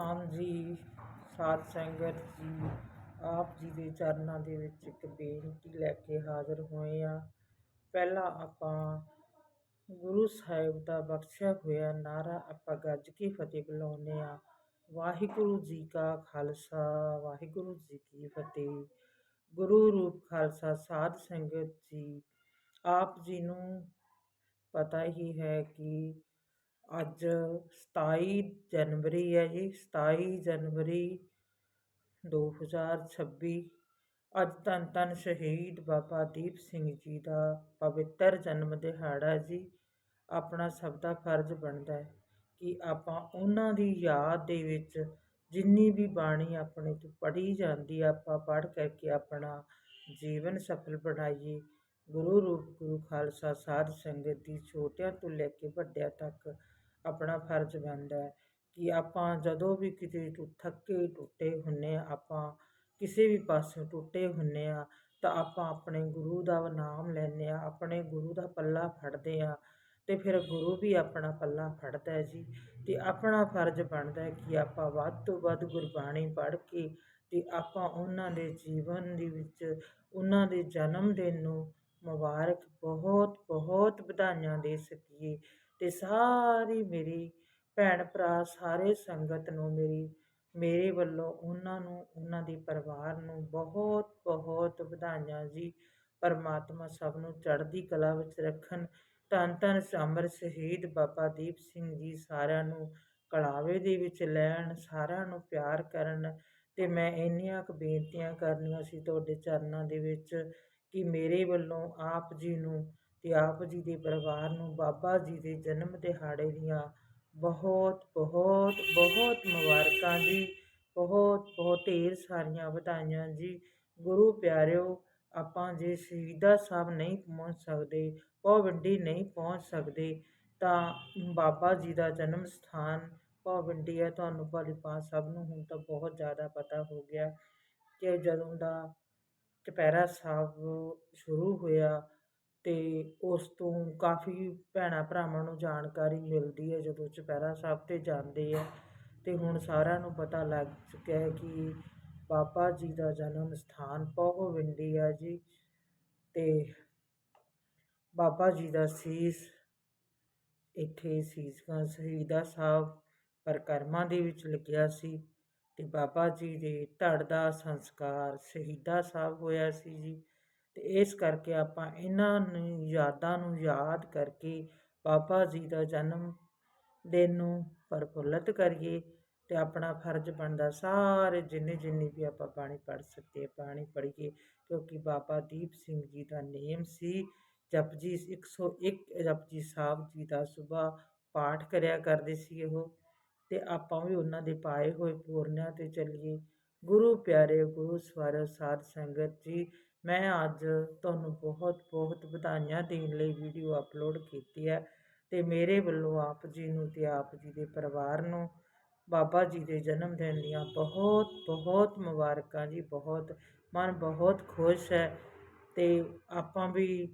ਹਾਂਜੀ ਸਾਧ ਸੰਗਤ ਜੀ, ਆਪ ਜੀ ਦੇ ਚਰਨਾਂ ਦੇ ਵਿੱਚ ਇੱਕ ਬੇਨਤੀ ਲੈ ਕੇ ਹਾਜ਼ਰ ਹੋਏ ਹਾਂ। ਪਹਿਲਾਂ ਆਪਾਂ ਗੁਰੂ ਸਾਹਿਬ ਦਾ ਬਖਸ਼ਿਆ ਹੋਇਆ ਨਾਰਾ ਆਪਾਂ ਗੱਜ ਕੇ ਫਤਿਹ ਬੁਲਾਉਂਦੇ ਹਾਂ। ਵਾਹਿਗੁਰੂ ਜੀ ਕਾ ਖਾਲਸਾ, ਵਾਹਿਗੁਰੂ ਜੀ ਕੀ ਫਤਿਹ। ਗੁਰੂ ਰੂਪ ਖਾਲਸਾ, ਸਾਧ ਸੰਗਤ ਜੀ, ਆਪ ਜੀ ਨੂੰ ਪਤਾ ਹੀ ਹੈ ਕਿ ਅੱਜ 27 ਜਨਵਰੀ ਹੈ ਜੀ 27 ਜਨਵਰੀ 2026 ਅੱਜ ਧੰਨ ਧੰਨ ਸ਼ਹੀਦ ਬਾਬਾ ਦੀਪ ਸਿੰਘ ਜੀ ਦਾ ਪਵਿੱਤਰ ਜਨਮ ਦਿਹਾੜਾ ਜੀ। ਆਪਣਾ ਸਭ ਦਾ ਫਰਜ਼ ਬਣਦਾ ਹੈ ਕਿ ਆਪਾਂ ਉਹਨਾਂ ਦੀ ਯਾਦ ਦੇ ਵਿੱਚ ਜਿੰਨੀ ਵੀ ਬਾਣੀ ਆਪਣੇ ਤੋਂ ਪੜ੍ਹੀ ਜਾਂਦੀ ਆਪਾਂ ਪੜ੍ਹ ਕਰਕੇ ਆਪਣਾ ਜੀਵਨ ਸਫਲ ਬਣਾਈਏ। ਗੁਰੂ ਰੂਪ ਗੁਰੂ ਖਾਲਸਾ ਸਾਧ ਸੰਗਤ ਦੀ ਛੋਟਿਆਂ ਤੋਂ ਲੈ ਕੇ ਵੱਡਿਆਂ ਤੱਕ ਆਪਣਾ ਫਰਜ਼ ਬਣਦਾ ਹੈ ਕਿ ਆਪਾਂ ਜਦੋਂ ਵੀ ਕਿਤੇ ਟੁ, ਥੱਕੇ ਟੁੱਟੇ ਹੁੰਦੇ ਹਾਂ, ਆਪਾਂ ਕਿਸੇ ਵੀ ਪਾਸੋਂ ਟੁੱਟੇ ਹੁੰਦੇ ਹਾਂ, ਤਾਂ ਆਪਾਂ ਆਪਣੇ ਗੁਰੂ ਦਾ ਨਾਮ ਲੈਂਦੇ ਹਾਂ, ਆਪਣੇ ਗੁਰੂ ਦਾ ਪੱਲਾ ਫੜਦੇ ਹਾਂ ਅਤੇ ਫਿਰ ਗੁਰੂ ਵੀ ਆਪਣਾ ਪੱਲਾ ਫੜਦਾ ਹੈ ਜੀ ਅਤੇ ਆਪਣਾ ਫਰਜ਼ ਬਣਦਾ ਹੈ ਕਿ ਆਪਾਂ ਵੱਧ ਤੋਂ ਵੱਧ ਗੁਰਬਾਣੀ ਪੜ੍ਹ ਕੇ ਅਤੇ ਆਪਾਂ ਉਹਨਾਂ ਦੇ ਜੀਵਨ ਦੇ ਵਿੱਚ ਉਹਨਾਂ ਦੇ ਜਨਮ ਦਿਨ ਨੂੰ ਮੁਬਾਰਕ ਬਹੁਤ ਬਹੁਤ ਵਧਾਈਆਂ ਦੇ ਸਕੀਏ। ਤੇ ਸਾਰੀ ਮੇਰੀ ਭੈਣ ਭਰਾ ਸਾਰੇ ਸੰਗਤ ਨੂੰ ਮੇਰੀ, ਮੇਰੇ ਵੱਲੋਂ ਉਹਨਾਂ ਨੂੰ, ਉਹਨਾਂ ਦੇ ਪਰਿਵਾਰ ਨੂੰ ਬਹੁਤ ਬਹੁਤ ਵਧਾਈਆਂ ਜੀ। ਪਰਮਾਤਮਾ ਸਭ ਨੂੰ ਚੜ੍ਹਦੀ ਕਲਾ ਵਿੱਚ ਰੱਖਣ। ਧੰਨ ਧੰਨ ਅਮਰ ਸ਼ਹੀਦ ਬਾਬਾ ਦੀਪ ਸਿੰਘ ਜੀ ਸਾਰਿਆਂ ਨੂੰ ਕਲਾਵੇ ਦੇ ਵਿੱਚ ਲੈਣ, ਸਾਰਿਆਂ ਨੂੰ ਪਿਆਰ ਕਰਨ। ਤੇ ਮੈਂ ਇੰਨੀਆਂ ਕੁ ਬੇਨਤੀਆਂ ਕਰਨੀਆਂ ਸੀ ਤੁਹਾਡੇ ਚਰਨਾਂ ਦੇ ਵਿੱਚ ਕਿ ਮੇਰੇ ਵੱਲੋਂ ਆਪ ਜੀ ਨੂੰ ਅਤੇ ਆਪ ਜੀ ਦੇ ਪਰਿਵਾਰ ਨੂੰ ਬਾਬਾ ਜੀ ਦੇ ਜਨਮ ਦਿਹਾੜੇ ਦੀਆਂ ਬਹੁਤ ਬਹੁਤ ਬਹੁਤ ਮੁਬਾਰਕਾਂ ਜੀ। ਬਹੁਤ ਬਹੁਤ ਢੇਰ ਸਾਰੀਆਂ ਵਧਾਈਆਂ ਜੀ। ਗੁਰੂ ਪਿਆਰਿਓ, ਆਪਾਂ ਜੇ ਸ਼ਹੀਦਾਂ ਸਾਹਿਬ ਨਹੀਂ ਪਹੁੰਚ ਸਕਦੇ ਪੌਵੰਡੀ ਨਹੀਂ ਪਹੁੰਚ ਸਕਦੇ, ਤਾਂ ਬਾਬਾ ਜੀ ਦਾ ਜਨਮ ਸਥਾਨ ਪੌਵੰਡੀ ਹੈ। ਤੁਹਾਨੂੰ ਭਲੀ ਭਾਂਤ ਸਭ ਨੂੰ ਹੁਣ ਤਾਂ ਬਹੁਤ ਜ਼ਿਆਦਾ ਪਤਾ ਹੋ ਗਿਆ ਕਿ ਜਦੋਂ ਦਾ ਚੁਪਹਿਰਾ ਸਾਹਿਬ ਸ਼ੁਰੂ ਹੋਇਆ ਤੇ ਉਸ ਤੋਂ ਕਾਫੀ ਭੈਣਾਂ ਭਰਾਵਾਂ ਨੂੰ ਜਾਣਕਾਰੀ ਮਿਲਦੀ ਹੈ ਜਦੋਂ ਚੁਪਹਿਰਾ ਸਾਹਿਬ 'ਤੇ ਜਾਂਦੇ ਆ ਅਤੇ ਹੁਣ ਸਾਰਿਆਂ ਨੂੰ ਪਤਾ ਲੱਗ ਚੁੱਕਿਆ ਹੈ ਕਿ ਬਾਬਾ ਜੀ ਦਾ ਜਨਮ ਸਥਾਨ ਪਹੁਵਿੰਡੀ ਆ ਜੀ ਅਤੇ ਬਾਬਾ ਜੀ ਦਾ ਸੀਸ ਇੱਥੇ ਸੀਸਗੰਜ ਸ਼ਹੀਦਾ ਸਾਹਿਬ ਪਰਿਕਰਮਾ ਦੇ ਵਿੱਚ ਲੱਗਿਆ ਸੀ ਅਤੇ ਬਾਬਾ ਜੀ ਦੇ ਧੜ ਦਾ ਸੰਸਕਾਰ ਸ਼ਹੀਦਾ ਸਾਹਿਬ ਹੋਇਆ ਸੀ ਜੀ। ਤੇ ਇਸ ਕਰਕੇ ਆਪਾਂ ਇਹਨਾਂ ਨੂੰ, ਯਾਦਾਂ ਨੂੰ ਯਾਦ ਕਰਕੇ ਬਾਬਾ ਜੀ ਦਾ ਜਨਮ ਦਿਨ ਨੂੰ ਪ੍ਰਫੁੱਲਤ ਕਰੀਏ ਅਤੇ ਆਪਣਾ ਫਰਜ਼ ਬਣਦਾ ਸਾਰੇ ਜਿੰਨੇ ਜਿੰਨੀ ਵੀ ਆਪਾਂ ਬਾਣੀ ਪੜ੍ਹ ਸਕਦੇ ਬਾਣੀ ਪੜ੍ਹੀਏ, ਕਿਉਂਕਿ ਬਾਬਾ ਦੀਪ ਸਿੰਘ ਜੀ ਦਾ ਨੇਮ ਸੀ ਜਪਜੀ 101 ਜਪਜੀ ਸਾਹਿਬ ਜੀ ਦਾ ਸਵੇਰ ਪਾਠ ਕਰਿਆ ਕਰਦੇ ਸੀ ਉਹ ਅਤੇ ਆਪਾਂ ਵੀ ਉਹਨਾਂ ਦੇ ਪਾਏ ਹੋਏ ਪੂਰਨਿਆਂ ਤੇ ਚੱਲੀਏ। ਗੁਰੂ ਪਿਆਰੇ ਗੁਰੂ ਸਵਾਰ ਸਾਧ ਸੰਗਤ ਜੀ ਮੈਂ ਅੱਜ ਤੁਹਾਨੂੰ ਬਹੁਤ ਬਹੁਤ ਵਧਾਈਆਂ ਦੇਣ ਲਈ ਵੀਡੀਓ ਅਪਲੋਡ ਕੀਤੀ ਹੈ ਤੇ ਮੇਰੇ ਵੱਲੋਂ ਆਪ ਜੀ ਨੂੰ ਤੇ ਆਪ ਜੀ ਦੇ ਪਰਿਵਾਰ ਨੂੰ, ਬਾਬਾ ਜੀ ਦੇ ਜਨਮ ਦਿਨ ਦੀਆਂ ਬਹੁਤ ਬਹੁਤ ਮੁਬਾਰਕਾਂ ਜੀ, ਬਹੁਤ ਮਨ ਬਹੁਤ ਖੁਸ਼ ਹੈ ਤੇ ਆਪਾਂ ਵੀ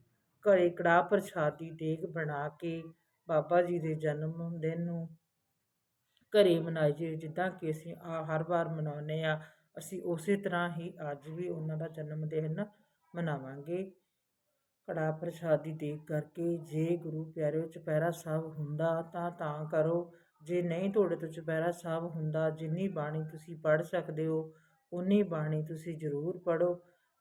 ਘਰੇ ਕੜਾਹ ਦੀ ਦੇਗ ਬਣਾ ਕੇ ਬਾਬਾ ਜੀ ਦੇ ਜਨਮ ਦਿਨ ਨੂੰ ਘਰੇ ਮਨਾਈਏ, ਜਿੱਦਾਂ ਕਿ ਅਸੀਂ ਆ ਹਰ ਵਾਰ ਮਨਾਉਂਦੇ ਆ ਅਸੀਂ ਉਸੇ ਤਰ੍ਹਾਂ ਹੀ ਅੱਜ ਵੀ ਉਹਨਾਂ ਦਾ ਜਨਮ ਦਿਨ ਮਨਾਵਾਂਗੇ। ਕੜਾਹ ਪ੍ਰਸ਼ਾਦੀ ਦੇਗ ਕਰਕੇ ਜੇ ਗੁਰੂ ਪਿਆਰਿਓ ਚੁਪਹਿਰਾ ਸਾਹਿਬ ਹੁੰਦਾ ਤਾਂ ਤਾਂ ਕਰੋ। ਜੇ ਨਹੀਂ ਤੁਹਾਡੇ ਤੋਂ ਚੁਪਹਿਰਾ ਸਾਹਿਬ ਹੁੰਦਾ, ਜਿੰਨੀ ਬਾਣੀ ਤੁਸੀਂ ਪੜ੍ਹ ਸਕਦੇ ਹੋ ਉਨੀ ਬਾਣੀ ਤੁਸੀਂ ਜ਼ਰੂਰ ਪੜੋ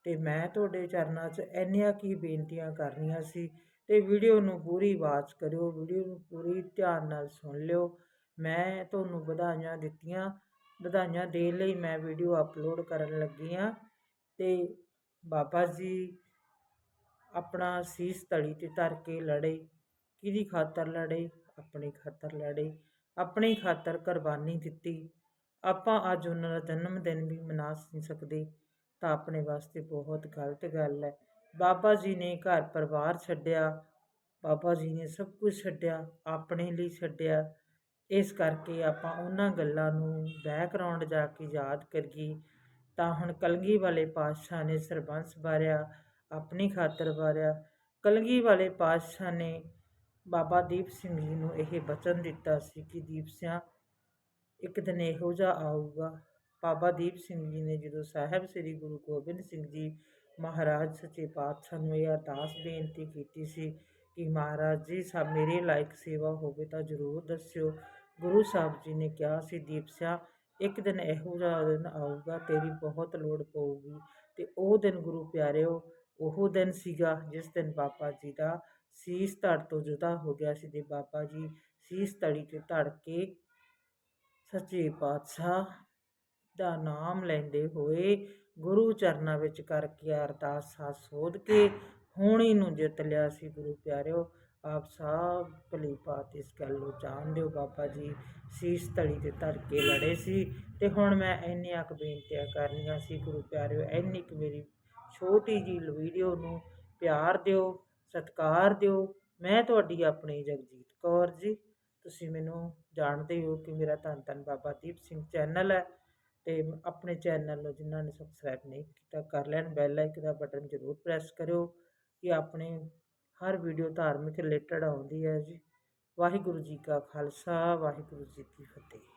ਤੇ ਮੈਂ ਤੁਹਾਡੇ ਚਰਨਾਂ 'ਚ ਇੰਨੀਆਂ ਕੀ ਬੇਨਤੀਆਂ ਕਰਨੀਆਂ ਸੀ ਤੇ ਵੀਡੀਓ ਨੂੰ ਪੂਰੀ ਵਾਚ ਕਰਿਓ, ਵੀਡੀਓ ਨੂੰ ਪੂਰੀ ਧਿਆਨ ਨਾਲ ਸੁਣ ਲਿਓ। ਮੈਂ ਤੁਹਾਨੂੰ ਵਧਾਈਆਂ ਦਿੱਤੀਆਂ। ਵਧਾਈਆਂ ਦੇਣ ਲਈ ਮੈਂ ਵੀਡੀਓ ਅਪਲੋਡ ਕਰਨ ਲੱਗੀ ਹਾਂ ਅਤੇ ਬਾਬਾ ਜੀ ਆਪਣਾ ਸੀਸ ਤਲੀ ਤੇ ਧਰ ਕੇ ਲੜੇ। ਕਿਹਦੀ ਖਾਤਰ ਲੜੇ? ਆਪਣੀ ਖਾਤਰ ਲੜੇ। ਆਪਣੀ ਖਾਤਰ ਕੁਰਬਾਨੀ ਦਿੱਤੀ। ਆਪਾਂ ਅੱਜ ਉਹਨਾਂ ਦਾ ਜਨਮ ਦਿਨ ਵੀ ਮਨਾ ਨਹੀਂ ਸਕਦੇ, ਤਾਂ ਆਪਣੇ ਵਾਸਤੇ ਬਹੁਤ ਗਲਤ ਗੱਲ ਹੈ। ਬਾਬਾ ਜੀ ਨੇ ਘਰ ਪਰਿਵਾਰ ਛੱਡਿਆ। ਬਾਬਾ ਜੀ ਨੇ ਸਭ ਕੁਝ ਛੱਡਿਆ, ਆਪਣੇ ਲਈ ਛੱਡਿਆ। ਇਸ ਕਰਕੇ ਆਪਾਂ ਉਹਨਾਂ ਗੱਲਾਂ ਨੂੰ ਬੈਕਗਰਾਊਂਡ ਜਾ ਕੇ ਯਾਦ ਕਰੀਏ, ਤਾਂ ਹੁਣ ਕਲਗੀ ਵਾਲੇ ਪਾਤਸ਼ਾਹ ਨੇ ਸਰਬੰਸ ਬਾਰਿਆ ਆਪਣੀ ਖਾਤਰ ਬਾਰਿਆ ਕਲਗੀ ਵਾਲੇ ਪਾਤਸ਼ਾਹ ਨੇ ਬਾਬਾ ਦੀਪ ਸਿੰਘ ਜੀ ਨੂੰ ਇਹ ਬਚਨ ਦਿੱਤਾ ਸੀ ਕਿ, ਦੀਪ ਸਿਆ, ਇੱਕ ਦਿਨ ਇਹੋ ਜਿਹਾ ਆਊਗਾ। ਬਾਬਾ ਦੀਪ ਸਿੰਘ ਜੀ ਨੇ ਜਦੋਂ ਸਾਹਿਬ ਸ੍ਰੀ ਗੁਰੂ ਗੋਬਿੰਦ ਸਿੰਘ ਜੀ ਮਹਾਰਾਜ ਸੱਚੇ ਪਾਤਸ਼ਾਹ ਨੂੰ ਇਹ ਅਰਦਾਸ ਬੇਨਤੀ ਕੀਤੀ ਸੀ ਕਿ ਮਹਾਰਾਜ ਜੀ ਸਭ ਮੇਰੇ ਲਾਇਕ ਸੇਵਾ ਹੋਵੇ ਤਾਂ ਜ਼ਰੂਰ ਦੱਸਿਓ। ਗੁਰੂ ਸਾਹਿਬ ਜੀ ਨੇ ਕਿਹਾ ਸੀ, ਦੀਪ ਸਿਆ, ਇੱਕ ਦਿਨ ਇਹੋ ਜਿਹਾ ਦਿਨ ਆਊਗਾ, ਤੇਰੀ ਬਹੁਤ ਲੋੜ ਪਊਗੀ। ਤੇ ਉਹ ਦਿਨ ਗੁਰੂ ਪਿਆਰਿਓ, ਉਹ ਦਿਨ ਸੀਗਾ ਜਿਸ ਦਿਨ ਬਾਬਾ ਜੀ ਦਾ ਸੀਸ ਧੜ ਤੋਂ ਜੁਦਾ ਹੋ ਗਿਆ ਸੀ ਤੇ ਬਾਬਾ ਜੀ ਸੀਸ ਧੜੀ ਤੇ ਧੜ ਕੇ ਸੱਚੇ ਪਾਤਸ਼ਾਹ ਦਾ ਨਾਮ ਲੈਂਦੇ ਹੋਏ ਗੁਰੂ ਚਰਨਾਂ ਵਿੱਚ ਕਰਕੇ ਅਰਦਾਸਾਂ ਸੋਧ ਕੇ ਹੋਣੀ ਨੂੰ ਜਿੱਤ ਲਿਆ ਸੀ ਗੁਰੂ ਪਿਆਰਿਓ। ਆਪ ਸਭ ਭਲੀ ਭਾਂਤ ਇਸ ਗੱਲ ਨੂੰ ਜਾਣਦੇ ਹੋ ਬਾਬਾ ਜੀ। ਸੀਸ ਧੜੀ ਤੇ ਧਰ ਕੇ ਲੜੇ ਸੀ ਤੇ ਹੁਣ ਮੈਂ ਇੰਨੀਆਂ ਕੁ ਬੇਨਤੀਆਂ ਕਰਨੀਆਂ ਸੀ ਗੁਰੂ ਪਿਆਰਿਓ, ਇੰਨੀ ਕੁ ਮੇਰੀ ਛੋਟੀ ਜੀ ਵੀਡੀਓ ਨੂੰ ਪਿਆਰ ਦਿਓ, ਸਤਿਕਾਰ ਦਿਓ। ਮੈਂ ਤੁਹਾਡੀ ਆਪਣੀ ਜਗਜੀਤ ਕੌਰ ਜੀ। ਤੁਸੀਂ ਮੈਨੂੰ ਜਾਣਦੇ ਹੋ ਕਿ ਮੇਰਾ ਧੰਨ ਧੰਨ ਬਾਬਾ ਦੀਪ ਸਿੰਘ ਚੈਨਲ ਹੈ ਤੇ ਆਪਣੇ ਚੈਨਲ ਨੂੰ ਜਿਨ੍ਹਾਂ ਨੇ ਸਬਸਕ੍ਰਾਈਬ ਨਹੀਂ ਕੀਤਾ, ਕਰ ਲੈਣ ਬੈਲ ਆਈਕਨ ਦਾ ਬਟਨ ਜ਼ਰੂਰ ਪ੍ਰੈਸ ਕਰਿਓ। ਕਿ ਆਪਣੇ ਹਰ ਵੀਡੀਓ ਧਾਰਮਿਕ ਰਿਲੇਟਡ ਆਉਂਦੀ ਹੈ ਜੀ। ਵਾਹਿਗੁਰੂ ਜੀ ਕਾ ਖਾਲਸਾ, ਵਾਹਿਗੁਰੂ ਜੀ ਕੀ ਫਤਿਹ।